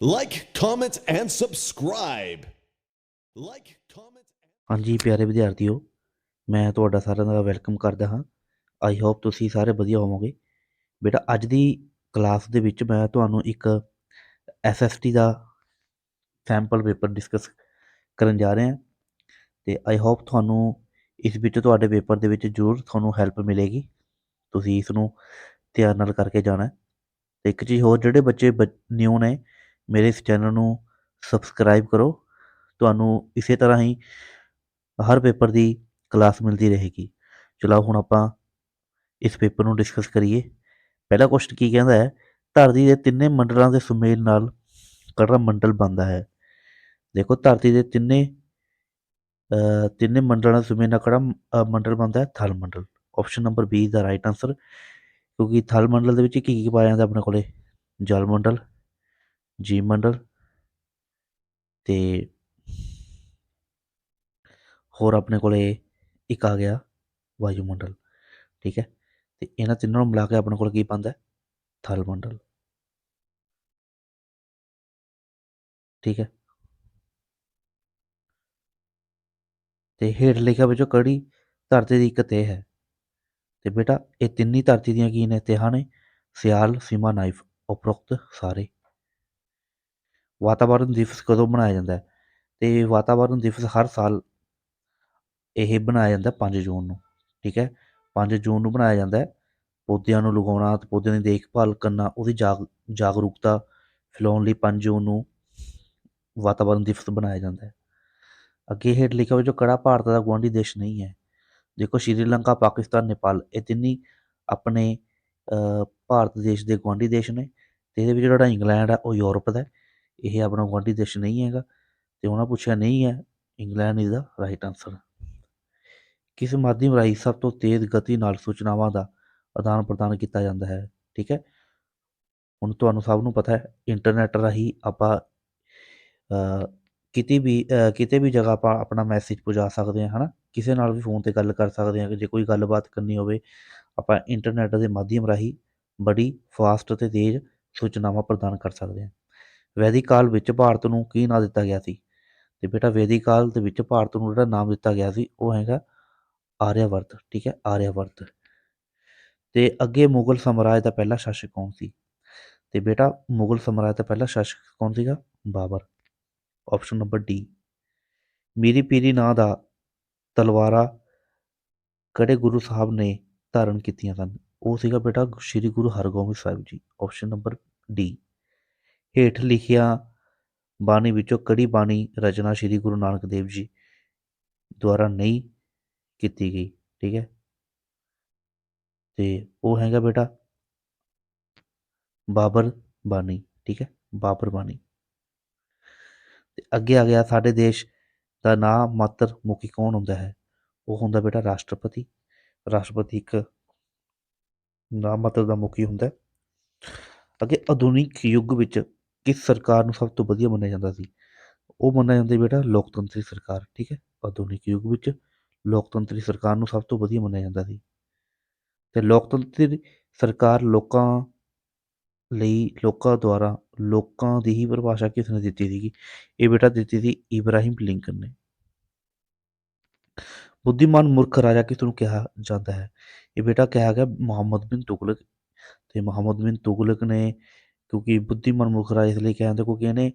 Like, comment, and subscribe. Like, comment. ਹਾਂਜੀ ਪਿਆਰੇ ਵਿਦਿਆਰਥੀਓ ਮੈਂ ਤੁਹਾਡਾ ਸਾਰਿਆਂ ਦਾ ਵੈਲਕਮ ਕਰਦਾ ਹਾਂ ਆਈ ਹੋਪ ਤੁਸੀਂ ਸਾਰੇ ਵਧੀਆ ਹੋਵੋਗੇ ਬੇਟਾ ਅੱਜ ਦੀ ਕਲਾਸ ਦੇ ਵਿੱਚ ਮੈਂ ਤੁਹਾਨੂੰ ਇੱਕ ਐਸਐਸਟੀ ਦਾ ਸੈਂਪਲ ਪੇਪਰ ਡਿਸਕਸ ਕਰਨ ਜਾ ਰਿਹਾ ਤੇ ਆਈ ਹੋਪ ਤੁਹਾਨੂੰ ਇਸ ਵਿੱਚ ਤੁਹਾਡੇ ਪੇਪਰ ਦੇ ਵਿੱਚ ਜ਼ਰੂਰ ਤੁਹਾਨੂੰ ਹੈਲਪ ਮਿਲੇਗੀ ਤੁਸੀਂ ਇਸ ਨੂੰ ਧਿਆਨ ਨਾਲ ਕਰਕੇ ਜਾਣਾ ਹੈ। ਤੇ ਇੱਕ ਚੀਜ਼ ਹੋਰ ਜਿਹੜੇ ਬੱਚੇ ਨਿਊ ਨੇ ਮੇਰੇ ਇਸ ਚੈਨਲ ਨੂੰ ਸਬਸਕ੍ਰਾਈਬ ਕਰੋ। ਤੁਹਾਨੂੰ ਇਸੇ ਤਰ੍ਹਾਂ ਹੀ ਹਰ ਪੇਪਰ ਦੀ ਕਲਾਸ ਮਿਲਦੀ ਰਹੇਗੀ। ਚਲੋ ਹੁਣ ਆਪਾਂ ਇਸ ਪੇਪਰ ਨੂੰ ਡਿਸਕਸ ਕਰੀਏ। ਪਹਿਲਾ ਕੁਐਸਚਨ ਕੀ ਕਹਿੰਦਾ ਹੈ, ਧਰਤੀ ਦੇ ਤਿੰਨੇ ਮੰਡਲਾਂ ਦੇ ਸੁਮੇਲ ਨਾਲ ਕਿਹੜਾ ਮੰਡਲ ਬਣਦਾ ਹੈ? ਦੇਖੋ, ਧਰਤੀ ਦੇ ਤਿੰਨੇ ਤਿੰਨੇ ਮੰਡਲਾਂ ਦੇ ਸੁਮੇਲ ਨਾਲ ਕਿਹੜਾ ਮੰਡਲ ਬਣਦਾ ਹੈ? ਥਲ ਮੰਡਲ। ਆਪਸ਼ਨ ਨੰਬਰ ਬੀ ਦਾ ਰਾਈਟ ਆਨਸਰ ਕਿਉਂਕਿ ਥਲ ਮੰਡਲ ਦੇ ਵਿੱਚ ਕੀ ਕੀ ਪਾਇਆ ਜਾਂਦਾ ਆਪਣੇ ਕੋਲੇ? ਜਲ ਮੰਡਲ ਜੀਵ ਮੰਡਲ ਤੇ ਹੋਰ ਆਪਣੇ ਕੋਲੇ ਇੱਕ ਆ ਗਿਆ ਵਾਯੂਮੰਡਲ ਠੀਕ ਹੈ? ਤੇ ਇਹਨਾਂ ਤਿੰਨਾਂ ਨੂੰ ਮਿਲਾ ਕੇ ਆਪਣੇ ਕੋਲ ਕੀ ਬਣਦਾ? ਹੈ? ਥਲ ਮੰਡਲ। ਠੀਕ ਹੈ? ਤੇ ਹੇਠ ਲਿਖਿਆ ਵਿੱਚੋਂ ਕਿਹੜੀ ਧਰਤੀ ਦੀ ਇੱਕ ਤਹਿ ਹੈ? ਤੇ ਬੇਟਾ, ਇਹ ਤਿੰਨੀ ਧਰਤੀ ਦੀਆਂ ਕੀ ਨੇ? ਤਹਾਂ ਨੇ? ਸਿਆਲ, ਸੀਮਾ, ਨਾਈਫ। ਉਪਰੋਕਤ ਸਾਰੇ। ਵਾਤਾਵਰਨ ਦਿਵਸ ਕਦੋਂ ਮਨਾਇਆ ਜਾਂਦਾ ਹੈ? ਤੇ ਵਾਤਾਵਰਣ ਦਿਵਸ ਹਰ ਸਾਲ ਇਹ ਬਣਾਇਆ ਜਾਂਦਾ ਪੰਜ ਜੂਨ ਨੂੰ, ਠੀਕ ਹੈ? ਪੰਜ ਜੂਨ ਨੂੰ ਮਨਾਇਆ ਜਾਂਦਾ ਹੈ। ਪੌਦਿਆਂ ਨੂੰ ਲਗਾਉਣਾ ਅਤੇ ਪੌਦਿਆਂ ਦੀ ਦੇਖਭਾਲ ਕਰਨਾ, ਉਹਦੀ ਜਾਗ, ਜਾਗਰੂਕਤਾ ਫੈਲਾਉਣ ਲਈ ਪੰਜ ਜੂਨ ਨੂੰ ਵਾਤਾਵਰਨ ਦਿਵਸ ਬਣਾਇਆ ਜਾਂਦਾ ਹੈ। ਅੱਗੇ ਹੇਠ ਲਿਖਿਆ ਹੋਇਆ ਜੋ ਕੜਾ ਭਾਰਤ ਦਾ ਗੁਆਂਢੀ ਦੇਸ਼ ਨਹੀਂ ਹੈ। ਦੇਖੋ, ਸ਼੍ਰੀਲੰਕਾ, ਪਾਕਿਸਤਾਨ, ਨੇਪਾਲ, ਇਹ ਤਿੰਨੀ ਆਪਣੇ ਭਾਰਤ ਦੇਸ਼ ਦੇ ਗੁਆਂਢੀ ਦੇਸ਼ ਨੇ ਤੇ ਇਹਦੇ ਵਿੱਚ ਜਿਹੜਾ ਇੰਗਲੈਂਡ ਆ ਉਹ ਯੂਰਪ ਦਾ ਇਹ ਆਪਣਾ ਗੁਆਂਢੀ ਦੇਸ਼ ਨਹੀਂ ਹੈਗਾ ਤੇ ਉਹਨਾਂ ਪੁੱਛਿਆ, ਨਹੀਂ ਹੈ, England is the? Right answer ਕਿਸ ਮਾਧਿਅਮ ਰਾਹੀਂ ਸਭ ਤੋਂ ਤੇਜ਼ ਗਤੀ ਨਾਲ ਸੂਚਨਾਵਾਂ ਦਾ ਆਦਾਨ ਪ੍ਰਦਾਨ ਕੀਤਾ ਜਾਂਦਾ ਹੈ? ਠੀਕ ਹੈ? ਹੁਣ ਤੁਹਾਨੂੰ ਸਭ ਨੂੰ ਪਤਾ ਹੈ ਇੰਟਰਨੈਟ ਰਾਹੀਂ ਆਪਾਂ ਕਿਤੇ ਵੀ ਕਿਤੇ ਵੀ ਜਗ੍ਹਾ ਆਪਾਂ ਆਪਣਾ ਮੈਸੇਜ ਪਹੁੰਚਾ ਸਕਦੇ ਹਾਂ, ਹਨਾ? ਕਿਸੇ ਨਾਲ ਵੀ ਫੋਨ ਤੇ ਗੱਲ ਕਰ ਸਕਦੇ ਹਾਂ, ਜੇ ਕੋਈ ਗੱਲਬਾਤ ਕਰਨੀ ਹੋਵੇ, ਆਪਾਂ ਇੰਟਰਨੈਟ ਦੇ ਮਾਧਿਅਮ ਰਾਹੀਂ ਬੜੀ ਫਾਸਟ ਅਤੇ ਤੇਜ਼ ਸੂਚਨਾਵਾਂ ਪ੍ਰਦਾਨ ਕਰ ਸਕਦੇ ਹਾਂ। ਵੈਦਿਕ ਕਾਲ ਵਿੱਚ ਭਾਰਤ ਨੂੰ ਕੀ ਨਾਂ ਦਿੱਤਾ ਗਿਆ ਸੀ? ਤੇ ਬੇਟਾ ਵੈਦਿਕ ਕਾਲ ਦੇ ਵਿੱਚ ਭਾਰਤ ਨੂੰ ਜਿਹੜਾ ਨਾਮ ਦਿੱਤਾ ਗਿਆ ਸੀ, ਉਹ ਹੈਗਾ ਆਰਿਆਵਰਤ, ਠੀਕ ਹੈ, ਆਰਿਆਵਰਤ। ਤੇ ਅੱਗੇ ਮੁਗਲ ਸਾਮਰਾਜ ਦਾ ਪਹਿਲਾ ਸ਼ਾਸਕ ਕੌਣ ਸੀ? ਤੇ ਬੇਟਾ ਮੁਗਲ ਸਾਮਰਾਜ ਦਾ ਪਹਿਲਾ ਸ਼ਾਸਕ ਕੌਣ ਸੀਗਾ? Babur. Option number D Miri Piri ਨਾਂ ਦਾ ਤਲਵਾਰਾ ਕਿਹੜੇ ਗੁਰੂ ਸਾਹਿਬ ਨੇ ਧਾਰਨ ਕੀਤੀਆਂ ਸਨ। ਉਹ ਸੀਗਾ ਬੇਟਾ ਸ੍ਰੀ Guru Hargobind Sahib ji. Option number D ਹੇਠ ਲਿਖਿਆ ਬਾਣੀ ਵਿੱਚੋਂ ਕੜੀ ਬਾਣੀ ਰਚਨਾ ਸ੍ਰੀ ਗੁਰੂ ਨਾਨਕ ਦੇਵ ਜੀ ਦੁਆਰਾ ਨਹੀਂ ਕੀਤੀ ਗਈ, ਠੀਕ ਹੈ? ਤੇ ਉਹ ਹੈਗਾ ਬੇਟਾ ਬਾਬਰ ਬਾਣੀ, ਠੀਕ ਹੈ? ਬਾਬਰ ਬਾਣੀ। ਤੇ ਅੱਗੇ ਆ ਗਿਆ, ਸਾਡੇ ਦੇਸ਼ ਦਾ ਨਾਮ ਮਾਤਰ ਮੁਖੀ ਕੌਣ ਹੁੰਦਾ ਹੈ? ਉਹ ਹੁੰਦਾ ਬੇਟਾ ਰਾਸ਼ਟਰਪਤੀ। ਰਾਸ਼ਟਰਪਤੀ ਇੱਕ ਨਾਮ ਮਾਤਰ ਦਾ ਮੁਖੀ ਹੁੰਦਾ ਅੱਗੇ ਆਧੁਨਿਕ ਯੁੱਗ ਵਿੱਚ ਕਿਸ ਸਰਕਾਰ ਨੂੰ ਸਭ ਤੋਂ ਵਧੀਆ ਮੰਨਿਆ ਜਾਂਦਾ ਸੀ? ਉਹ ਮੰਨਿਆ ਜਾਂਦਾ ਬੇਟਾ ਲੋਕਤੰਤਰੀ ਸਰਕਾਰ, ਠੀਕ ਹੈ? ਆਧੁਨਿਕ ਯੁੱਗ ਵਿੱਚ ਲੋਕਤੰਤਰੀ ਸਰਕਾਰ ਨੂੰ ਸਭ ਤੋਂ ਵਧੀਆ ਮੰਨਿਆ ਜਾਂਦਾ ਸੀ। ਤੇ ਲੋਕਤੰਤਰੀ ਸਰਕਾਰ ਲੋਕਾਂ ਲਈ, ਲੋਕਾਂ ਦੁਆਰਾ, ਲੋਕਾਂ ਦੀ ਹੀ ਪਰਿਭਾਸ਼ਾ ਕਿਸ ਨੇ ਦਿੱਤੀ ਸੀਗੀ? ਇਹ ਬੇਟਾ ਦਿੱਤੀ ਸੀ ਇਬਰਾਹਿਮ ਲਿੰਕਨ ਨੇ। ਬੁੱਧੀਮਾਨ ਮੂਰਖ ਰਾਜਾ ਕਿਸ ਨੂੰ ਕਿਹਾ ਜਾਂਦਾ ਹੈ? ਇਹ ਬੇਟਾ ਕਿਹਾ ਗਿਆ ਮੁਹੰਮਦ ਬਿਨ ਤੁਗਲਕ। ਤੇ ਮੁਹੰਮਦ ਬਿਨ ਤੁਗਲਕ ਨੇ ਕਿਉਂਕਿ ਬੁੱਧੀਮਾਨ ਮੁਰਖ ਰਾਜਾ ਇਸ ਲਈ ਕਿਹਾ ਜਾਂਦਾ ਕਿਉਂਕਿ ਇਹਨੇ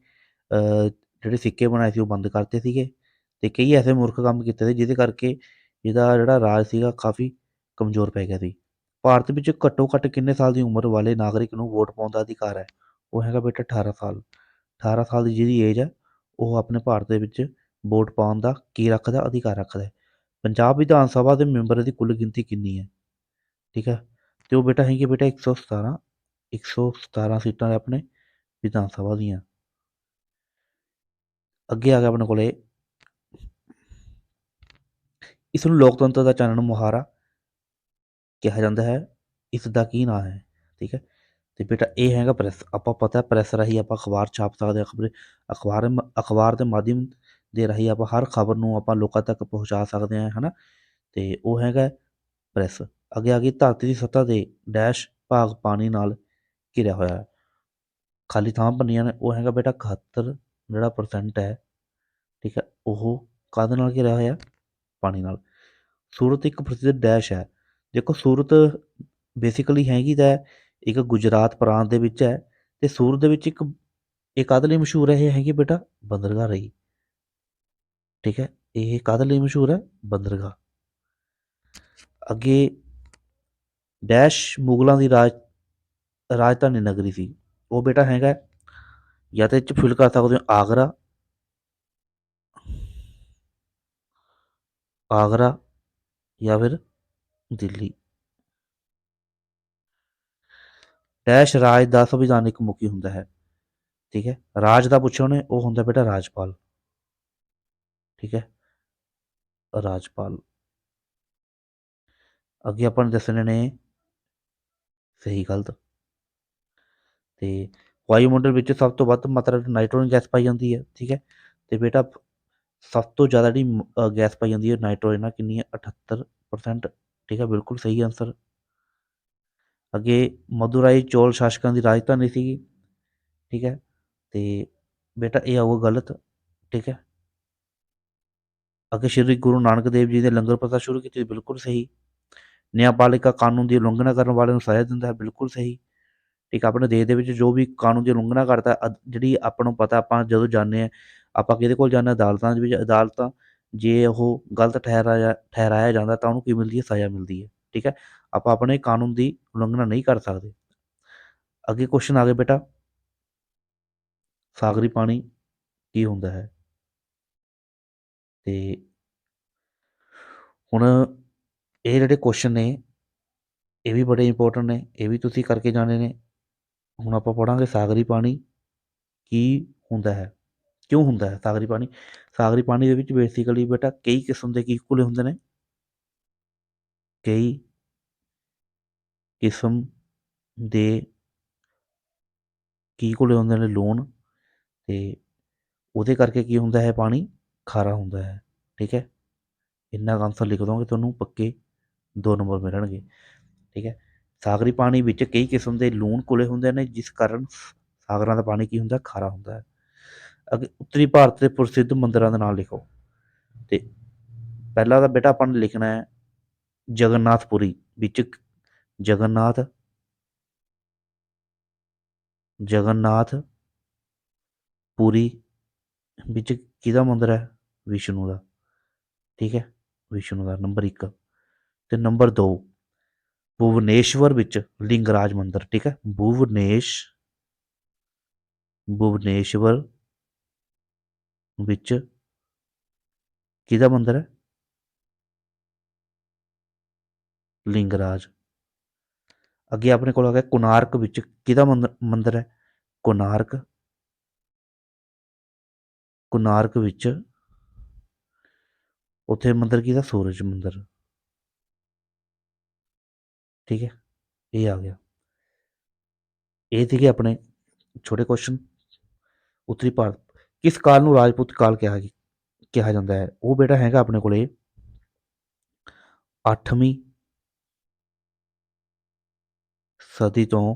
ਜਿਹੜੇ ਸਿੱਕੇ ਬਣਾਏ ਸੀ ਉਹ ਬੰਦ ਕਰਤੇ ਸੀਗੇ ਅਤੇ ਕਈ ਐਸੇ ਮੂਰਖ ਕੰਮ ਕੀਤੇ ਸੀ ਜਿਹਦੇ ਕਰਕੇ ਇਹਦਾ ਜਿਹੜਾ ਰਾਜ ਸੀਗਾ ਕਾਫੀ ਕਮਜ਼ੋਰ ਪੈ ਗਿਆ ਸੀ। ਭਾਰਤ ਵਿੱਚ ਘੱਟੋ ਘੱਟ ਕਿੰਨੇ ਸਾਲ ਦੀ ਉਮਰ ਵਾਲੇ ਨਾਗਰਿਕ ਨੂੰ ਵੋਟ ਪਾਉਣ ਦਾ ਅਧਿਕਾਰ ਹੈ? ਉਹ ਹੈਗਾ ਬੇਟਾ 18 ਸਾਲ। 18 ਸਾਲ ਦੀ ਜਿਹਦੀ ਏਜ ਹੈ, ਉਹ ਆਪਣੇ ਭਾਰਤ ਦੇ ਵਿੱਚ ਵੋਟ ਪਾਉਣ ਦਾ ਕੀ ਰੱਖਦਾ, ਅਧਿਕਾਰ ਰੱਖਦਾ ਪੰਜਾਬ ਵਿਧਾਨ ਸਭਾ ਦੇ ਮੈਂਬਰ ਦੀ ਕੁੱਲ ਗਿਣਤੀ ਕਿੰਨੀ ਹੈ? ਠੀਕ ਹੈ? ਤੇ ਉਹ ਬੇਟਾ ਹੈਗੀ ਬੇਟਾ 117 117 ਸੀਟਾਂ ਨੇ ਆਪਣੇ ਵਿਧਾਨ ਸਭਾ ਦੀਆਂ। ਅੱਗੇ ਆ ਗਿਆ ਆਪਣੇ ਕੋਲੇ। ਇਸ ਨੂੰ ਲੋਕਤੰਤਰ ਦਾ ਚਾਨਣ ਮੁਹਾਰਾ ਕਿਹਾ ਜਾਂਦਾ ਹੈ। ਇਸ ਦਾ ਕੀ ਨਾਂ ਹੈ? ਠੀਕ ਹੈ। ਤੇ ਬੇਟਾ, ਇਹ ਹੈਗਾ ਪ੍ਰੈਸ। ਆਪਾਂ ਪਤਾ ਪ੍ਰੈਸ ਰਾਹੀਂ ਆਪਾਂ ਅਖਬਾਰ ਛਾਪ ਸਕਦੇ ਹਾਂ, ਖਬਰ। ਅਖਬਾਰ ਅਖਬਾਰ ਦੇ ਮਾਧਿਅਮ ਦੇ ਰਾਹੀਂ ਆਪਾਂ ਹਰ ਖਬਰ ਨੂੰ ਆਪਾਂ ਲੋਕਾਂ ਤੱਕ ਪਹੁੰਚਾ ਸਕਦੇ ਹਾਂ, ਹਨਾ? ਤੇ ਉਹ ਹੈਗਾ ਪ੍ਰੈਸ। ਅੱਗੇ ਆ ਗਈ, ਧਰਤੀ ਦੀ ਸੱਤਾ ਦੇ ਡੈਸ਼ ਭਾਗ ਪਾਣੀ ਨਾਲ ਘਿਰਿਆ ਹੋਇਆ ਹੈ। ਖਾਲੀ ਥਾਂ ਭੰਨੀਆਂ ਨੇ, ਉਹ ਹੈਗਾ ਬੇਟਾ 71 ਜਿਹੜਾ ਪਰਸੈਂਟ ਹੈ। ਠੀਕ ਹੈ, ਉਹ ਕਾਹਦੇ ਨਾਲ ਘਿਰਿਆ ਹੋਇਆ? ਪਾਣੀ ਨਾਲ। ਸੂਰਤ ਇੱਕ ਪ੍ਰਸਿੱਧ ਡੈਸ਼ ਹੈ। ਦੇਖੋ, ਸੂਰਤ ਬੇਸਿਕਲੀ ਹੈਗੀ ਤਾਂ ਇੱਕ ਗੁਜਰਾਤ ਪ੍ਰਾਂਤ ਦੇ ਵਿੱਚ ਹੈ ਤੇ ਸੂਰਤ ਦੇ ਵਿੱਚ ਇੱਕ, ਇਹ ਕਾਹਦੇ ਲਈ ਮਸ਼ਹੂਰ ਹੈ? ਇਹ ਹੈਗੀ ਬੇਟਾ ਬੰਦਰਗਾਹ ਰਹੀ। ਠੀਕ ਹੈ, ਇਹ ਕਾਹਦੇ ਲਈ ਮਸ਼ਹੂਰ ਹੈ? ਬੰਦਰਗਾਹ। ਅੱਗੇ ਡੈਸ਼ ਮੁਗਲਾਂ ਦੀ ਰਾਜ ਰਾਜਧਾਨੀ ਨਗਰੀ ਸੀ ਉਹ ਬੇਟਾ ਹੈਗਾ ਜਾਂ ਤੇ ਇਹ 'ਚ ਫਿਲ ਕਰ ਸਕਦੇ ਹੋ ਆਗਰਾ ਆਗਰਾ ਜਾਂ ਫਿਰ ਦਿੱਲੀ ਡੈਸ਼ ਰਾਜ ਦਾ ਸੰਵਿਧਾਨਿਕ ਮੁਖੀ ਹੁੰਦਾ ਹੈ ਠੀਕ ਹੈ ਰਾਜ ਦਾ ਪੁੱਛੋ ਨੇ ਉਹ ਹੁੰਦਾ ਬੇਟਾ ਰਾਜਪਾਲ ਠੀਕ ਹੈ ਰਾਜਪਾਲ ਅੱਗੇ ਆਪਾਂ ਨੇ ਦੱਸਣੇ ਨੇ ਸਹੀ ਗਲਤ ਤੇ ਵਾਯੂਮੰਡਲ ਵਿੱਚ ਸਭ ਤੋਂ ਵੱਧ ਮਾਤਰਾ ਵਿੱਚ ਨਾਈਟ੍ਰੋਜਨ ਗੈਸ ਪਾਈ ਜਾਂਦੀ ਹੈ ਠੀਕ ਹੈ? ਤੇ ਬੇਟਾ ਸਭ ਤੋਂ ਜ਼ਿਆਦਾ ਜਿਹੜੀ ਮ- ਅ, ਗੈਸ ਪਾਈ ਜਾਂਦੀ ਹੈ ਨਾਈਟ੍ਰੋਜਨ ਨਾਲ ਕਿੰਨੀ ਹੈ? 78% ਠੀਕ ਹੈ? ਬਿਲਕੁਲ ਸਹੀ ਆਨਸਰ ਅੱਗੇ ਮਦੁਰਾਈ ਚੋਲ ਸ਼ਾਸਕਾਂ ਦੀ ਰਾਜਧਾਨੀ ਸੀਗੀ ਠੀਕ ਹੈ? ਤੇ ਬੇਟਾ ਇਹ ਆਊਗਾ ਗਲਤ ਠੀਕ ਹੈ? ਅੱਗੇ ਸ਼੍ਰੀ ਗੁਰੂ ਨਾਨਕ ਦੇਵ ਜੀ ਨੇ ਲੰਗਰ ਪ੍ਰਥਾ ਸ਼ੁਰੂ ਕੀਤੀ ਬਿਲਕੁਲ ਸਹੀ। ਨਿਆਂਪਾਲਿਕਾ ਕਾਨੂੰਨ ਦੀ ਉਲੰਘਣਾ ਕਰਨ ਵਾਲੇ ਨੂੰ ਸਜ਼ਾ ਦਿੰਦਾ ਹੈ ਬਿਲਕੁਲ ਸਹੀ। ਠੀਕ ਹੈ, ਆਪਣੇ ਦੇਸ਼ ਦੇ ਵਿੱਚ ਜੋ ਵੀ ਕਾਨੂੰਨ ਦੀ ਉਲੰਘਣਾ ਕਰਦਾ ਹੈ, ਅਦ- ਜਿਹੜੀ ਆਪਾਂ ਨੂੰ ਪਤਾ ਆਪਾਂ ਜਦੋਂ ਜਾਂਦੇ ਹਾਂ ਆਪਾਂ ਕਿਹਦੇ ਕੋਲ ਜਾਂਦੇ ਹਾਂ? ਅਦਾਲਤਾਂ ਦੇ ਵਿੱਚ ਅਦਾਲਤਾਂ ਜੇ ਉਹ ਗਲਤ ਠਹਿਰਾਇਆ ਠਹਿਰਾਇਆ ਜਾਂਦਾ ਤਾਂ ਉਹਨੂੰ ਕੀ ਮਿਲਦੀ ਹੈ? ਸਜ਼ਾ ਮਿਲਦੀ ਹੈ ਠੀਕ ਹੈ? ਆਪਾਂ ਆਪਣੇ ਕਾਨੂੰਨ ਦੀ ਉਲੰਘਣਾ ਨਹੀਂ ਕਰ ਸਕਦੇ। ਅੱਗੇ ਕੁਐਸਚਨ ਆ ਗਿਆ ਬੇਟਾ। ਸਾਗਰੀ ਪਾਣੀ ਕੀ ਹੁੰਦਾ ਹੈ? ਤੇ ਹੁਣ ਇਹ ਜਿਹੜੇ ਕੁਐਸਚਨ ਨੇ ਇਹ ਵੀ ਬੜੇ ਇੰਪੋਰਟੈਂਟ ਨੇ ਇਹ ਵੀ ਤੁਸੀਂ ਕਰਕੇ ਜਾਣੇ ਨੇ। ਹੁਣ ਆਪਾਂ ਪੜਾਂਗੇ ਸਾਗਰੀ ਪਾਣੀ ਕੀ ਹੁੰਦਾ ਹੈ, ਕਿਉਂ ਹੁੰਦਾ ਹੈ ਸਾਗਰੀ ਪਾਣੀ? ਸਾਗਰੀ ਪਾਣੀ ਦੇ ਵਿੱਚ ਬੇਸਿਕਲੀ ਬੇਟਾ ਕਈ ਕਿਸਮ ਦੇ ਕੀ ਘੁਲੇ ਹੁੰਦੇ ਨੇ? ਕਈ ਕਿਸਮ ਦੇ ਕੀ ਘੁਲੇ ਹੁੰਦੇ ਨੇ? ਲੂਣ ਤੇ ਉਹਦੇ ਕਰਕੇ ਕੀ ਹੁੰਦਾ ਹੈ ਪਾਣੀ? ਖਾਰਾ ਹੁੰਦਾ ਹੈ, ਠੀਕ ਹੈ? ਇੰਨਾ ਆਨਸਰ ਲਿਖ ਦੋਗੇ ਤੁਹਾਨੂੰ, ਪੱਕੇ ਦੋ ਨੰਬਰ ਮਿਲਣਗੇ, ਠੀਕ ਹੈ? ਸਾਗਰੀ ਪਾਣੀ ਵਿੱਚ ਕਈ ਕਿਸਮ ਦੇ ਲੂਣ ਘੁਲੇ ਹੁੰਦੇ ਨੇ, ਜਿਸ ਕਾਰਨ ਸਾਗਰਾਂ ਦਾ ਪਾਣੀ ਕੀ ਹੁੰਦਾ? ਖਾਰਾ ਹੁੰਦਾ ਹੈ। ਅੱਗੇ, ਉੱਤਰੀ ਭਾਰਤ ਦੇ ਪ੍ਰਸਿੱਧ ਮੰਦਿਰਾਂ ਦੇ ਨਾਮ ਲਿਖੋ। ਤੇ ਪਹਿਲਾ ਤਾਂ ਬੇਟਾ ਆਪਾਂ ਨੇ ਲਿਖਣਾ ਹੈ, ਜਗਨਨਾਥਪੁਰੀ ਵਿੱਚ ਜਗਨਨਾਥ ਜਗਨਨਾਥ ਪੁਰੀ ਵਿੱਚ ਕਿਹਦਾ ਮੰਦਿਰ ਹੈ? ਵਿਸ਼ਨੂੰ ਦਾ। ਠੀਕ ਹੈ? ਵਿਸ਼ਨੂੰ ਦਾ, ਨੰਬਰ 1 ਤੇ ਨੰਬਰ 2 ਭੁਵਨੇਸ਼ਵਰ ਵਿੱਚ ਲਿੰਗਰਾਜ ਮੰਦਿਰ, ਠੀਕ ਹੈ? ਭੁਵਨੇਸ਼, ਭੁਵਨੇਸ਼ਵਰ ਵਿੱਚ ਕਿਹਦਾ ਮੰਦਿਰ ਹੈ? ਲਿੰਗਰਾਜ। ਅੱਗੇ ਆਪਣੇ ਕੋਲ ਆ ਗਿਆ ਕੋਨਾਰਕ ਵਿੱਚ ਕਿਹਦਾ ਮੰਦਰ ਮੰਦਿਰ ਹੈ? ਕੋਨਾਰਕ। ਕੋਨਾਰਕ ਵਿੱਚ ਉੱਥੇ ਮੰਦਿਰ ਕਿਹਦਾ? ਸੂਰਜ ਮੰਦਿਰ। ਠੀਕ ਹੈ, ਇਹ ਆ ਗਿਆ। ਇਹ ਸੀਗੇ ਆਪਣੇ ਛੋਟੇ ਕੁਐਸਚਨ ਉੱਤਰੀ ਭਾਰਤ, ਕਿਸ ਕਾਲ ਨੂੰ ਰਾਜਪੂਤ ਕਾਲ ਕਿਹਾ ਕਿਹਾ ਜਾਂਦਾ ਹੈ? ਉਹ ਬੇਟਾ ਹੈਗਾ ਆਪਣੇ ਕੋਲੇ 8ਵੀਂ ਸਦੀ ਤੋਂ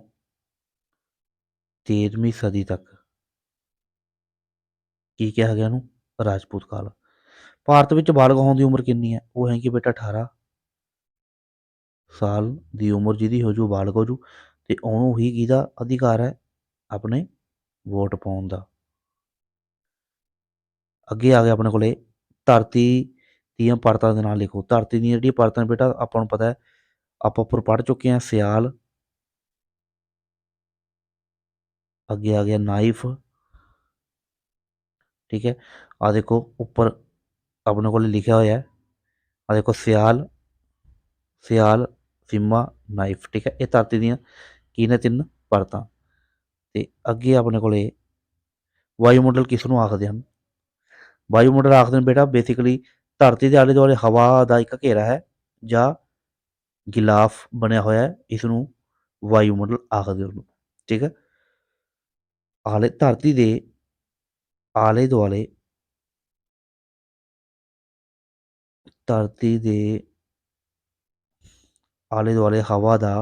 13ਵੀਂ ਸਦੀ ਤੱਕ। ਕੀ ਕਿਹਾ ਗਿਆ ਉਹਨੂੰ? ਰਾਜਪੂਤ ਕਾਲ। ਭਾਰਤ ਵਿੱਚ ਬਾਲਗ ਹੋਣ ਦੀ ਉਮਰ ਕਿੰਨੀ ਹੈ? ਉਹ ਹੈਗੀ ਬੇਟਾ 18 ਸਾਲ ਦੀ ਉਮਰ ਜਿਹਦੀ ਹੋ ਜੂ ਬਾਲਗ ਹੋ ਜੂ ਤੇ ਉਹਨੂੰ ਹੀ ਕਿਹਦਾ ਅਧਿਕਾਰ ਹੈ ਆਪਣੇ ਵੋਟ ਪਾਉਣ ਦਾ ਅੱਗੇ ਆ ਗਿਆ ਆਪਣੇ ਕੋਲੇ ਧਰਤੀ ਦੀਆਂ ਪਰਤਾਂ ਦੇ ਨਾਲ ਲਿਖੋ ਧਰਤੀ ਦੀਆਂ ਜਿਹੜੀਆਂ ਪਰਤਾਂ ਨੇ ਬੇਟਾ ਆਪਾਂ ਨੂੰ ਪਤਾ ਹੈ ਆਪਾਂ ਉੱਪਰ ਪੜ੍ਹ ਚੁੱਕੇ ਹਾਂ ਸਿਆਲ ਅੱਗੇ ਆ ਗਿਆ ਨਾਈਫ ਠੀਕ ਹੈ ਆ ਦੇਖੋ ਉੱਪਰ ਆਪਣੇ ਕੋਲ ਲਿਖਿਆ ਹੋਇਆ ਹੈ ਆ ਦੇਖੋ ਸਿਆਲ ਸਿਆਲ ਸੀਮਾ ਨਾਈਫ, ਠੀਕ ਹੈ, ਇਹ ਧਰਤੀ ਦੀਆਂ ਕੀ ਨੇ ਤਿੰਨ ਪਰਤਾਂ। ਤੇ ਅੱਗੇ ਆਪਣੇ ਕੋਲੇ ਵਾਯੂਮੰਡਲ ਕਿਸ ਨੂੰ ਆਖਦੇ ਹਨ? ਵਾਯੂਮੰਡਲ ਆਖਦੇ ਨੇ ਬੇਟਾ ਬੇਸਿਕਲੀ ਧਰਤੀ ਦੇ ਆਲੇ ਦੁਆਲੇ ਹਵਾ ਦਾ ਇੱਕ ਘੇਰਾ ਹੈ ਜਾਂ ਗਿਲਾਫ ਬਣਿਆ ਹੋਇਆ ਹੈ, ਇਸ ਨੂੰ ਵਾਯੂਮੰਡਲ ਆਖਦੇ ਹਨ। ਠੀਕ ਹੈ? ਆਲੇ, ਧਰਤੀ ਦੇ ਆਲੇ ਦੁਆਲੇ ਧਰਤੀ ਦੇ ਆਲੇ ਦੁਆਲੇ ਹਵਾ ਦਾ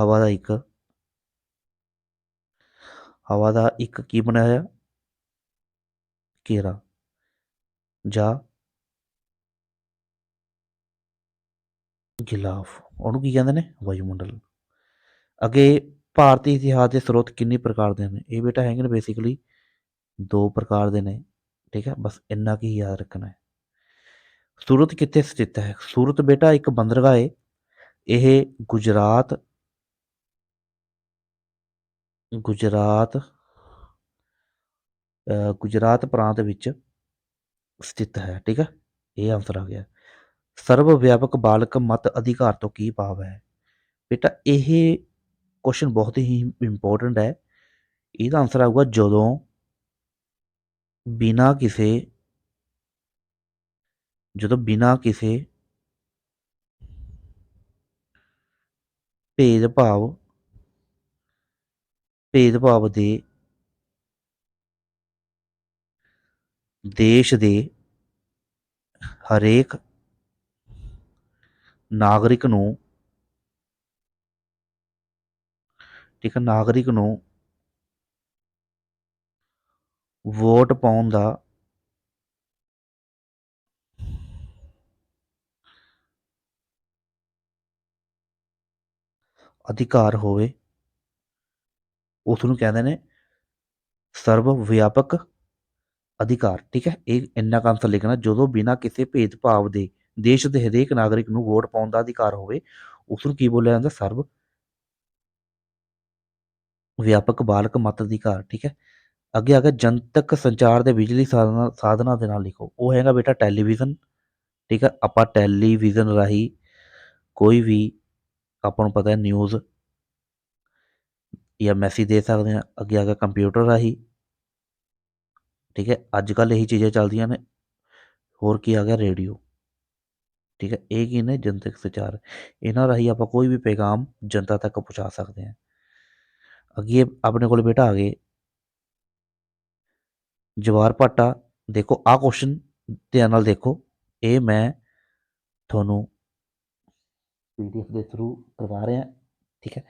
ਹਵਾ ਦਾ ਇੱਕ, ਹਵਾ ਦਾ ਇੱਕ ਕੀ ਬਣਿਆ ਹੋਇਆ? ਘੇਰਾ, ਜਾਂ ਗਿਲਾਫ। ਉਹਨੂੰ ਕੀ ਕਹਿੰਦੇ ਨੇ? ਵਾਯੂਮੰਡਲ। ਅੱਗੇ ਭਾਰਤੀ ਇਤਿਹਾਸ ਦੇ ਸਰੋਤ ਕਿੰਨੇ ਪ੍ਰਕਾਰ ਦੇ ਨੇ? ਇਹ ਬੇਟਾ ਹੈਗੇ ਨੇ ਬੇਸਿਕਲੀ ਦੋ ਪ੍ਰਕਾਰ ਦੇ ਨੇ, ਠੀਕ ਹੈ? ਬਸ ਇੰਨਾ ਕੀ ਯਾਦ ਰੱਖਣਾ ਹੈ। ਸੂਰਤ ਕਿੱਥੇ ਸਥਿਤ ਹੈ? ਸੂਰਤ ਬੇਟਾ ਇੱਕ ਬੰਦਰਗਾਹ ਹੈ ਇਹ ਗੁਜਰਾਤ ਗੁਜਰਾਤ ਗੁਜਰਾਤ ਪ੍ਰਾਂਤ ਵਿੱਚ ਸਥਿਤ ਹੈ। ਠੀਕ ਹੈ ਇਹ ਆਨਸਰ ਆ ਗਿਆ। ਸਰਵ ਵਿਆਪਕ ਬਾਲਕ ਮਤ ਅਧਿਕਾਰ ਤੋਂ ਕੀ ਭਾਵ ਹੈ? ਬੇਟਾ, ਇਹ ਕੁਐਸਚਨ ਬਹੁਤ ਹੀ ਇੰਪੋਰਟੈਂਟ ਹੈ। ਇਹਦਾ ਆਨਸਰ ਆਊਗਾ ਜਦੋਂ ਬਿਨਾ ਕਿਸੇ ਜਦੋਂ ਬਿਨਾਂ ਕਿਸੇ ਭੇਦਭਾਵ ਭੇਦਭਾਵ ਦੇ ਦੇਸ਼ ਦੇ ਹਰੇਕ ਨਾਗਰਿਕ ਨੂੰ ਇੱਕ ਨਾਗਰਿਕ ਨੂੰ ਵੋਟ ਪਾਉਣ ਦਾ ਅਧਿਕਾਰ ਹੋਵੇ। ਉਸ ਨੂੰ ਕਹਿੰਦੇ ਨੇ ਸਰਵ ਵਿਆਪਕ ਅਧਿਕਾਰ, ਠੀਕ ਹੈ? ਇਹ ਇੰਨਾ ਕੁ ਆਨਸਰ ਲਿਖਣਾ, ਜਦੋਂ ਬਿਨਾਂ ਕਿਸੇ ਭੇਦਭਾਵ ਦੇ ਦੇਸ਼ ਦੇ ਹਰੇਕ ਨਾਗਰਿਕ ਨੂੰ ਵੋਟ ਪਾਉਣ ਦਾ ਅਧਿਕਾਰ ਹੋਵੇ ਉਸ ਨੂੰ ਕੀ ਬੋਲਿਆ ਜਾਂਦਾ? ਸਰਵ ਵਿਆਪਕ ਬਾਲਕ ਮਤ ਅਧਿਕਾਰ, ਠੀਕ ਹੈ? ਅੱਗੇ ਆ ਗਿਆ ਜਨਤਕ ਸੰਚਾਰ ਦੇ ਬਿਜਲੀ ਸਾਧਨਾਂ ਸਾਧਨਾਂ ਦੇ ਨਾਲ ਲਿਖੋ। ਉਹ ਹੈਗਾ ਬੇਟਾ ਟੈਲੀਵਿਜ਼ਨ, ਠੀਕ ਹੈ? ਆਪਾਂ ਟੈਲੀਵਿਜ਼ਨ ਰਾਹੀਂ ਕੋਈ ਵੀ ਆਪਾਂ ਨੂੰ ਪਤਾ ਹੈ ਨਿਊਜ਼ ਜਾਂ ਮੈਸੇਜ ਦੇ ਸਕਦੇ ਹਾਂ ਅੱਗੇ ਆ ਗਿਆ ਕੰਪਿਊਟਰ ਰਾਹੀਂ। ਠੀਕ ਹੈ ਅੱਜ ਕੱਲ੍ਹ ਇਹੀ ਚੀਜ਼ਾਂ ਚੱਲਦੀਆਂ ਨੇ। ਹੋਰ ਕੀ ਆ ਗਿਆ? ਰੇਡੀਓ ਠੀਕ ਹੈ, ਇਹ ਕੀ ਨੇ? ਜਨਤਕ ਸੰਚਾਰ। ਇਹਨਾਂ ਰਾਹੀਂ ਆਪਾਂ ਕੋਈ ਵੀ ਪੈਗਾਮ ਜਨਤਾ ਤੱਕ ਪਹੁੰਚਾ ਸਕਦੇ ਹਾਂ। ਅੱਗੇ ਆਪਣੇ ਕੋਲ ਬੇਟਾ ਆ ਗਏ। ਜਵਾਰ ਭਾਟਾ, ਦੇਖੋ, ਆਹ ਕੁਐਸਚਨ ਧਿਆਨ ਨਾਲ ਦੇਖੋ। ਇਹ ਮੈਂ ਤੁਹਾਨੂੰ ਪੀਡੀਐਫ ਦੇ ਥਰੂ ਕਰਵਾ ਰਿਹਾ ਠੀਕ ਹੈ।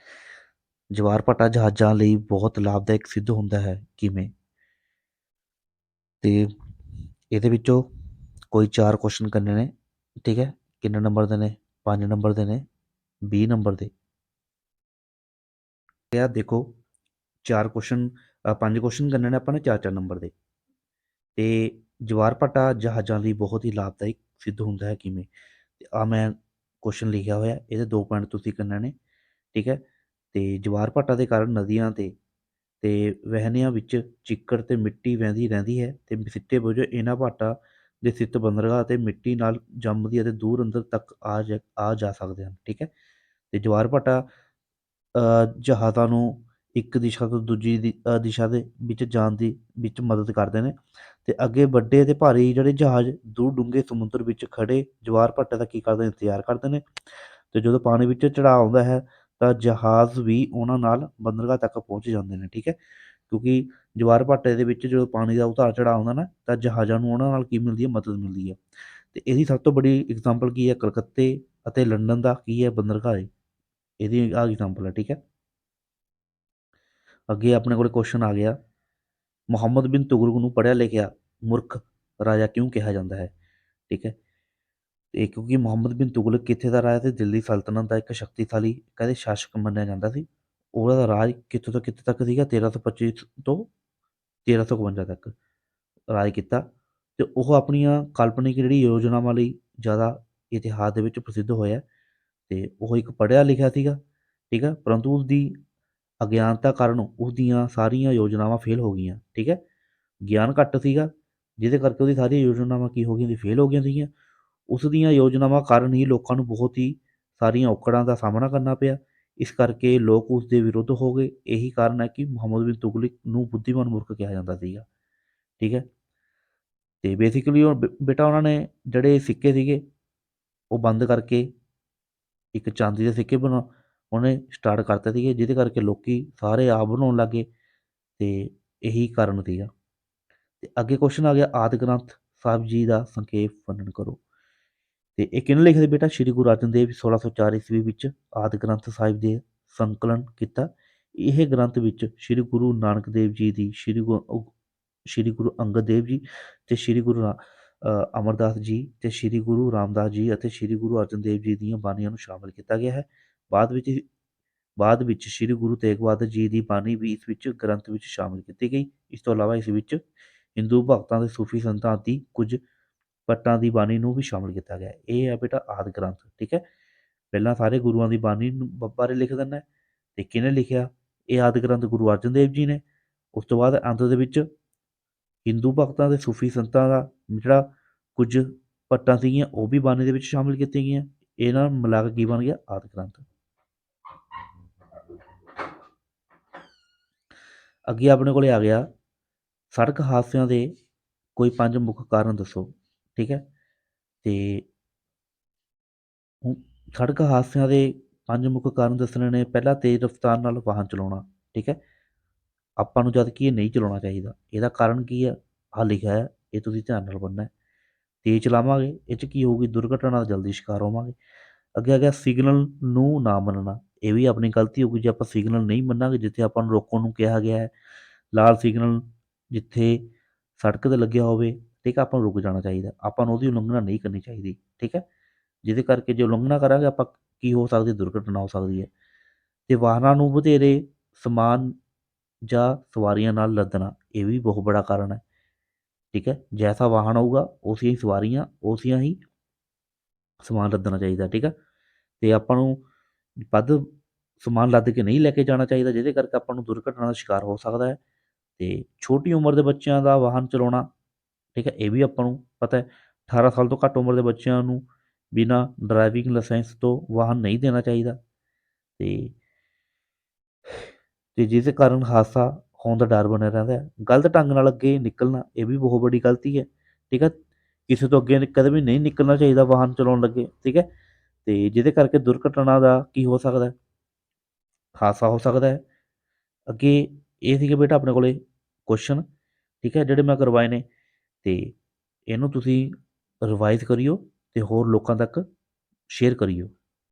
ਜਵਾਰ ਭਾਟਾ ਜਹਾਜ਼ਾਂ ਲਈ ਬਹੁਤ ਲਾਭਦਾਇਕ ਸਿੱਧ ਹੁੰਦਾ ਹੈ, ਕਿਵੇਂ? ਤੇ ਇਹਦੇ ਵਿੱਚੋਂ ਕੋਈ ਚਾਰ ਕੁਐਸਚਨ ਕਰਨੇ ਨੇ, ਠੀਕ ਹੈ। ਕਿੰਨੇ ਨੰਬਰ ਦੇ ਨੇ? 5 ਨੰਬਰ ਦੇ ਨੇ 20 ਨੰਬਰ ਦੇ। ਇਹ ਦੇਖੋ, ਚਾਰ ਕੁਐਸਚਨ ਪੰਜ ਕੁਐਸਚਨ ਕਰਨੇ ਨੇ ਆਪਾਂ ਨੇ ਚਾਰ ਚਾਰ ਨੰਬਰ ਦੇ। ਤੇ ਜਵਾਰ ਭਾਟਾ ਜਹਾਜ਼ਾਂ ਲਈ ਬਹੁਤ ਹੀ ਲਾਭਦਾਇਕ ਸਿੱਧ ਹੁੰਦਾ ਹੈ, ਕਿਵੇਂ? ਤੇ ਆ ਮੈਂ ਕੁਐਸਚਨ ਲਿਖਿਆ ਹੋਇਆ, ਇਹਦੇ ਦੋ ਪੁਆਇੰਟ ਤੁਸੀਂ ਕਰਨੇ ਨੇ, ਠੀਕ ਹੈ? ਤੇ ਜਵਾਰ ਭਾਟਾ ਦੇ ਕਾਰਨ ਨਦੀਆਂ ਤੇ ਤੇ ਵਹਿਣਿਆਂ ਵਿੱਚ ਚਿੱਕੜ ਤੇ ਮਿੱਟੀ ਵਹਿੰਦੀ ਰਹਿੰਦੀ ਹੈ ਤੇ ਸਿੱਟੇ ਵਜੋਂ ਇਹਨਾਂ ਭਾਟਾ ਦੇ ਸਥਿਤ ਬੰਦਰਗਾਹ ਤੇ ਮਿੱਟੀ ਨਾਲ ਜੰਮਦੀ ਅਤੇ ਦੂਰ ਅੰਦਰ ਤੱਕ ਆ ਜਾ ਆ ਜਾ ਸਕਦੇ ਹਨ, ਠੀਕ ਹੈ? ਤੇ ਜਵਾਰ ਭਾਟਾ ਜਹਾਜ਼ਾਂ ਨੂੰ ਇੱਕ ਦਿਸ਼ਾ ਤੋਂ ਦੂਜੀ ਦੀ ਦਿਸ਼ਾ ਦੇ ਵਿੱਚ ਜਾਣ ਦੀ ਵਿੱਚ ਮਦਦ ਕਰਦੇ ਨੇ। ਅਤੇ ਅੱਗੇ ਵੱਡੇ ਅਤੇ ਭਾਰੀ ਜਿਹੜੇ ਜਹਾਜ਼ ਦੂਰ ਡੂੰਘੇ ਸਮੁੰਦਰ ਵਿੱਚ ਖੜ੍ਹੇ ਜਵਾਰ ਭਾਟੇ ਦਾ ਕੀ ਕਰਦੇ ਇੰਤਜ਼ਾਰ ਕਰਦੇ ਨੇ। ਅਤੇ ਜਦੋਂ ਪਾਣੀ ਵਿੱਚ ਚੜਾਅ ਆਉਂਦਾ ਹੈ, ਤਾਂ ਜਹਾਜ਼ ਵੀ ਉਹਨਾਂ ਨਾਲ ਬੰਦਰਗਾਹ ਤੱਕ ਪਹੁੰਚ ਜਾਂਦੇ ਨੇ, ਠੀਕ ਹੈ? ਕਿਉਂਕਿ ਜਵਾਰ ਭਾਟੇ ਦੇ ਵਿੱਚ ਜਦੋਂ ਪਾਣੀ ਦਾ ਉਤਾਰ ਚੜ੍ਹਾਅ ਆਉਂਦਾ ਨਾ, ਤਾਂ ਜਹਾਜ਼ਾਂ ਨੂੰ ਉਹਨਾਂ ਨਾਲ ਕੀ ਮਿਲਦੀ ਹੈ? ਮਦਦ ਮਿਲਦੀ ਹੈ। ਅਤੇ ਇਹਦੀ ਸਭ ਤੋਂ ਬੜੀ ਐਗਜ਼ਾਮਪਲ ਕੀ ਹੈ? ਕਲਕੱਤੇ ਅਤੇ ਲੰਡਨ ਦਾ ਕੀ ਹੈ? ਬੰਦਰਗਾਹ ਹੈ। ਇਹਦੀ ਆਹ ਐਗਜ਼ਾਮਪਲ ਹੈ, ਠੀਕ ਹੈ? ਅੱਗੇ ਆਪਣੇ ਕੋਲ ਕੁਐਸਚਨ ਆ ਗਿਆ। ਮੁਹੰਮਦ ਬਿਨ ਤੁਗਲਕ ਨੂੰ ਪੜ੍ਹਿਆ ਲਿਖਿਆ ਮੂਰਖ ਰਾਜਾ ਕਿਉਂ ਕਿਹਾ ਜਾਂਦਾ ਹੈ? ਠੀਕ ਹੈ। ਤੇ ਕਿਉਂਕਿ ਮੁਹੰਮਦ ਬਿਨ ਤੁਗਲਕ ਕਿੱਥੇ ਦਾ ਰਾਜਾ ਸੀ? ਦਿੱਲੀ ਸਲਤਨਤ ਦਾ ਇੱਕ ਸ਼ਕਤੀਸ਼ਾਲੀ ਕਹਿੰਦੇ ਸ਼ਾਸਕ ਮੰਨਿਆ ਜਾਂਦਾ ਸੀ। ਉਹਦਾ ਰਾਜ ਕਿੱਥੋਂ ਤੋਂ ਕਿੱਥੇ ਤੱਕ ਸੀਗਾ? 1325 ਤੋਂ 1352 ਤੱਕ ਰਾਜ ਕੀਤਾ। ਤੇ ਉਹ ਆਪਣੀਆਂ ਕਾਲਪਨਿਕ ਜਿਹੜੀ ਯੋਜਨਾਵਾਂ ਲਈ ਜ਼ਿਆਦਾ ਇਤਿਹਾਸ ਦੇ ਵਿੱਚ ਪ੍ਰਸਿੱਧ ਹੋਇਆ। ਤੇ ਉਹ ਇੱਕ ਪੜ੍ਹਿਆ ਲਿਖਿਆ ਸੀਗਾ। ਠੀਕ ਹੈ। ਪਰੰਤੂ ਉਸ ਦੀ ਅਗਿਆਨਤਾ ਕਾਰਨ ਉਸ ਦੀਆਂ ਸਾਰੀਆਂ ਯੋਜਨਾਵਾਂ ਫੇਲ ਹੋ ਗਈਆਂ, ਠੀਕ ਹੈ? ਗਿਆਨ ਘੱਟ ਸੀਗਾ, ਜਿਹਦੇ ਕਰਕੇ ਉਹਦੀ ਸਾਰੀਆਂ ਯੋਜਨਾਵਾਂ ਕੀ ਹੋ ਗਈਆਂ ਸੀ? ਫੇਲ ਹੋ ਗਈਆਂ ਸੀਗੀਆਂ। ਉਸ ਦੀਆਂ ਯੋਜਨਾਵਾਂ ਕਾਰਨ ਹੀ ਲੋਕਾਂ ਨੂੰ ਬਹੁਤ ਹੀ ਸਾਰੀਆਂ ਔਕੜਾਂ ਦਾ ਸਾਹਮਣਾ ਕਰਨਾ ਪਿਆ। ਇਸ ਕਰਕੇ ਲੋਕ ਉਸ ਦੇ ਵਿਰੁੱਧ ਹੋ ਗਏ। ਇਹੀ ਕਾਰਨ ਹੈ ਕਿ ਮੁਹੰਮਦ ਬਿਨ ਤੁਗਲਕ ਨੂੰ ਬੁੱਧੀਮਾਨ ਮੁਲਕ ਕਿਹਾ ਜਾਂਦਾ ਸੀਗਾ, ਠੀਕ ਹੈ? ਤੇ ਬੇਸਿਕਲੀ ਉਹ ਬੇ- ਬੇਟਾ ਉਹਨਾਂ ਨੇ ਜਿਹੜੇ ਸਿੱਕੇ ਸੀਗੇ, ਉਹ ਬੰਦ ਕਰਕੇ ਇੱਕ ਚਾਂਦੀ ਦੇ ਸਿੱਕੇ ਬਣਾ ਉਹਨੇ ਸਟਾਰਟ ਕਰਤੇ ਸੀਗੇ, ਜਿਹਦੇ ਕਰਕੇ ਲੋਕ ਸਾਰੇ ਆਪ ਬਣਾਉਣ ਲੱਗ ਗਏ ਅਤੇ ਇਹੀ ਕਾਰਨ ਸੀਗਾ ਅਤੇ ਅੱਗੇ ਕੁਸ਼ਚਨ ਆ ਗਿਆ ਆਦਿ ਗ੍ਰੰਥ ਸਾਹਿਬ ਜੀ ਦਾ ਸੰਖੇਪ ਵਰਣਨ ਕਰੋ। ਅਤੇ ਇਹ ਕਿਹਨੇ ਲਿਖਦੇ ਬੇਟਾ? ਸ਼੍ਰੀ ਗੁਰੂ ਅਰਜਨ ਦੇਵ 1604 ਈਸਵੀ ਵਿੱਚ ਆਦਿ ਗ੍ਰੰਥ ਸਾਹਿਬ ਦੇ ਸੰਕਲਨ ਕੀਤਾ। ਇਹ ਗ੍ਰੰਥ ਵਿੱਚ ਸ੍ਰੀ ਗੁਰੂ ਨਾਨਕ ਦੇਵ ਜੀ ਦੀ, ਸ੍ਰੀ ਗੁਰੂ ਸ੍ਰੀ ਗੁਰੂ ਅੰਗਦ ਦੇਵ ਜੀ ਤੇ ਸ੍ਰੀ ਗੁਰੂ ਰਾ- ਅਮਰਦਾਸ ਜੀ ਤੇ ਸ੍ਰੀ ਗੁਰੂ ਰਾਮਦਾਸ ਜੀ ਅਤੇ ਸ੍ਰੀ ਗੁਰੂ ਅਰਜਨ ਦੇਵ ਜੀ ਦੀਆਂ ਬਾਣੀਆਂ ਨੂੰ ਸ਼ਾਮਿਲ ਕੀਤਾ ਗਿਆ ਹੈ। ਬਾਅਦ ਵਿੱਚ ਬਾਅਦ ਵਿੱਚ ਸ੍ਰੀ ਗੁਰੂ ਤੇਗ ਬਹਾਦਰ ਜੀ ਦੀ ਬਾਣੀ ਵੀ ਇਸ ਵਿੱਚ ਗ੍ਰੰਥ ਵਿੱਚ ਸ਼ਾਮਿਲ ਕੀਤੀ ਗਈ। ਇਸ ਤੋਂ ਇਲਾਵਾ ਇਸ ਵਿੱਚ ਹਿੰਦੂ ਭਗਤਾਂ ਤੇ ਸੂਫੀ ਸੰਤਾਂ ਦੀ ਕੁਝ ਪੱਟਾਂ ਦੀ ਬਾਣੀ ਨੂੰ ਵੀ ਸ਼ਾਮਿਲ ਕੀਤਾ ਗਿਆ। ਇਹ ਹੈ ਬੇਟਾ ਆਦਿ ਗ੍ਰੰਥ, ਠੀਕ ਹੈ? ਪਹਿਲਾਂ ਸਾਰੇ ਗੁਰੂਆਂ ਦੀ ਬਾਣੀ ਨੂੰ ਬ- ਬਾਰੇ ਲਿਖ ਦਿੰਦਾ ਹੈ ਤੇ ਕਿਹਨੇ ਲਿਖਿਆ? ਇਹ ਆਦਿ ਗ੍ਰੰਥ ਗੁਰੂ ਅਰਜਨ ਦੇਵ ਜੀ ਨੇ। ਉਸ ਤੋਂ ਬਾਅਦ ਅੰਤ ਦੇ ਵਿੱਚ ਹਿੰਦੂ ਭਗਤਾਂ ਤੇ ਸੂਫੀ ਸੰਤਾਂ ਦਾ ਜਿਹੜਾ ਕੁਝ ਪੱਟਾਂ ਸੀਗੀਆਂ, ਉਹ ਵੀ ਬਾਣੀ ਦੇ ਵਿੱਚ ਸ਼ਾਮਿਲ ਕੀਤੀਆਂ ਗਈਆਂ। ਇਹਨਾਂ ਮਿਲਾ ਕੇ ਕੀ ਬਣ ਗਿਆ? ਆਦਿ ਗ੍ਰੰਥ। ਅੱਗੇ ਆਪਣੇ ਕੋਲ ਆ ਗਿਆ। ਸੜਕ ਹਾਦਸਿਆਂ ਦੇ ਕੋਈ ਪੰਜ ਮੁੱਖ ਕਾਰਨ ਦੱਸੋ, ਠੀਕ ਹੈ? ਤੇ ਹੁਣ ਸੜਕ ਹਾਦਸਿਆਂ ਦੇ ਪੰਜ ਮੁੱਖ ਕਾਰਨ ਦੱਸਣੇ ਨੇ, ਪਹਿਲਾ ਤੇਜ਼ ਰਫ਼ਤਾਰ ਨਾਲ ਵਾਹਨ ਚਲਾਉਣਾ, ਠੀਕ ਹੈ? ਆਪਾਂ ਨੂੰ ਜਦ ਕਿ ਇਹ ਨਹੀਂ ਚਲਾਉਣਾ ਚਾਹੀਦਾ। ਇਹਦਾ ਕਾਰਨ ਕੀ ਹੈ? ਆਹ ਲਿਖਿਆ ਹੈ, ਇਹ ਤੁਸੀਂ ਧਿਆਨ ਨਾਲ ਪੜ੍ਹਨਾ ਹੈ। ਤੇਜ਼ ਚਲਾਵਾਂਗੇ, ਇਹ 'ਚ ਕੀ ਹੋਊਗੀ? ਦੁਰਘਟਨਾ ਦਾ ਜਲਦੀ ਸ਼ਿਕਾਰ ਹੋਵਾਂਗੇ। ਅੱਗੇ ਆ ਗਿਆ ਸਿਗਨਲ ਨੂੰ ਨਾ ਮੰਨਣਾ। ਇਹ ਵੀ ਆਪਣੀ ਗਲਤੀ ਹੋ ਗਈ ਜੇ ਆਪਾਂ ਸਿਗਨਲ ਨਹੀਂ ਮੰਨਾਂਗੇ, ਜਿੱਥੇ ਆਪਾਂ ਨੂੰ ਰੋਕਣ ਨੂੰ ਕਿਹਾ ਗਿਆ ਹੈ, ਲਾਲ ਸਿਗਨਲ ਜਿੱਥੇ ਸੜਕ ਤੇ ਲੱਗਿਆ ਹੋਵੇ, ਠੀਕ ਹੈ ਆਪਾਂ ਨੂੰ ਰੁਕ ਜਾਣਾ ਚਾਹੀਦਾ। ਆਪਾਂ ਨੂੰ ਉਹਦੀ ਉਲੰਘਣਾ ਨਹੀਂ ਕਰਨੀ ਚਾਹੀਦੀ, ਠੀਕ ਹੈ ਜਿਹਦੇ ਕਰਕੇ ਜੇ ਉਲੰਘਣਾ ਕਰਾਂਗੇ, ਆਪਾਂ ਕੀ ਹੋ ਸਕਦੀ ਦੁਰਘਟਨਾ ਹੋ ਸਕਦੀ ਹੈ। ਤੇ ਵਾਹਨਾਂ ਨੂੰ ਵਧੇਰੇ ਸਮਾਨ ਜਾਂ ਸਵਾਰੀਆਂ ਨਾਲ ਲੱਦਣਾ, ਇਹ ਵੀ ਬਹੁਤ ਬੜਾ ਕਾਰਨ ਹੈ, ਠੀਕ ਹੈ ਜੈਸਾ ਵਾਹਨ ਹੋਊਗਾ ਉਸੀਆਂ ਹੀ ਸਵਾਰੀਆਂ ਉਸੀਆਂ ਹੀ ਸਮਾਨ ਲੱਦਣਾ ਚਾਹੀਦਾ, ਠੀਕ ਹੈ ਤੇ ਆਪਾਂ ਨੂੰ ਵੱਧ ਸਮਾਨ ਲੱਦ ਕੇ ਨਹੀਂ ਲੈ ਕੇ ਜਾਣਾ ਚਾਹੀਦਾ, ਜਿਹਦੇ ਕਰਕੇ ਆਪਾਂ ਨੂੰ ਦੁਰਘਟਨਾ ਦਾ ਸ਼ਿਕਾਰ ਹੋ ਸਕਦਾ ਹੈ। ਅਤੇ ਛੋਟੀ ਉਮਰ ਦੇ ਬੱਚਿਆਂ ਦਾ ਵਾਹਨ ਚਲਾਉਣਾ, ਠੀਕ ਹੈ, ਇਹ ਵੀ ਆਪਾਂ ਨੂੰ ਪਤਾ ਹੈ। 18 ਸਾਲ ਤੋਂ ਘੱਟ ਉਮਰ ਦੇ ਬੱਚਿਆਂ ਨੂੰ ਬਿਨਾਂ ਡਰਾਈਵਿੰਗ ਲਾਇਸੈਂਸ ਤੋਂ ਵਾਹਨ ਨਹੀਂ ਦੇਣਾ ਚਾਹੀਦਾ। ਅਤੇ ਤੇ ਜਿਸ ਕਾਰਨ ਹਾਦਸਾ ਹੋਣ ਦਾ ਡਰ ਬਣਿਆ ਰਹਿੰਦਾ ਹੈ। ਗਲਤ ਢੰਗ ਨਾਲ ਅੱਗੇ ਨਿਕਲਣਾ, ਇਹ ਵੀ ਬਹੁਤ ਵੱਡੀ ਗਲਤੀ ਹੈ, ਠੀਕ ਹੈ। ਕਿਸੇ ਤੋਂ ਅੱਗੇ ਕਦੇ ਵੀ ਨਹੀਂ ਨਿਕਲਣਾ ਚਾਹੀਦਾ ਵਾਹਨ ਚਲਾਉਣ ਲੱਗੇ, ਠੀਕ ਹੈ। ਤੇ ਜਿਹਦੇ ਕਰਕੇ ਦੁਰਘਟਨਾ ਦਾ ਕੀ ਹੋ ਸਕਦਾ ਹੈ? ਹਾਦਸਾ ਹੋ ਸਕਦਾ ਹੈ। ਅੱਗੇ ਇਹ ਸੀਗੇ ਬੇਟਾ ਆਪਣੇ ਕੋਲੇ ਕੁਐਸਚਨ ਠੀਕ ਹੈ, ਜਿਹੜੇ ਮੈਂ ਕਰਵਾਏ ਨੇ। ਤੇ ਇਹਨੂੰ ਤੁਸੀਂ ਰਿਵਾਈਜ਼ ਕਰਿਓ ਤੇ ਹੋਰ ਲੋਕਾਂ ਤੱਕ ਸ਼ੇਅਰ ਕਰਿਓ।